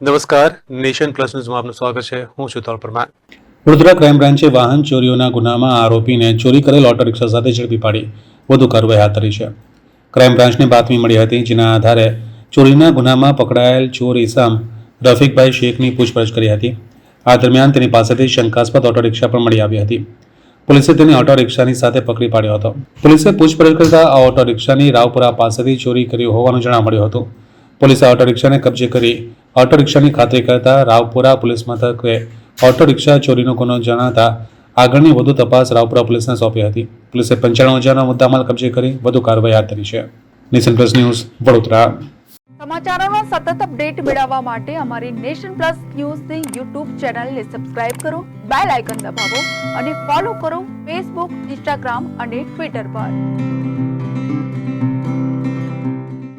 નમસ્કાર, nation plus ન્યૂઝમાં આપનું સ્વાગત છે. હું છું તોલ પરમાર. વડોદરા ક્રાઇમ બ્રાન્ચે વાહન ચોરીઓના ગુનામાં આરોપીને ચોરી કરેલ ઓટો રિક્ષા સાથે ઝડપી પાડી. વધુ કાર્યવાહી હાથ ધરી છે. ક્રાઇમ બ્રાન્ચને બાતમી મળી હતી, જેના આધારે ચોરીના ગુનામાં પકડાયેલ ચોર ઇસામ રફીકભાઈ શેખની પૂછપરછ કરી હતી. આ દરમિયાન તેની પાસેથી શંકાસ્પદ ઓટો રિક્ષા પણ મળી આવી હતી. પોલીસે તેને ઓટો રિક્ષાની સાથે પકડી પાડ્યો હતો. પોલીસે પૂછપરછ કરતા આ ઓટો રિક્ષાની રાવપુરા પાસેથી ચોરી કરી હોવાનું જાણવા મળ્યું હતું. પોલીસે ઓટો રિક્ષાને કબજે કરી ઓટો રિક્ષાની ખાતરી કરતા રાવપુરા પોલીસ મથકે ઓટો રિક્ષા ચોરીનો ગુનો જણાતા આગળની વધુ તપાસ રાવપુરા પોલીસને સોંપી હતી. પોલીસે પંચાણું હજારનો મુદ્દામાલ કબજે કરી વધુ કાર્યવાહી હાથ ધરી છે. Nation Plus news, Vadodara. સમાચારોના સતત અપડેટ મેળવવા માટે અમારી નેશન પ્લસ ન્યૂઝની યુટ્યુબ ચેનલને સબસ્ક્રાઇબ કરો, બેલ આઇકન દબાવો અને ફોલો કરો ફેસબુક, ઇન્સ્ટાગ્રામ અને ટ્વિટર પર.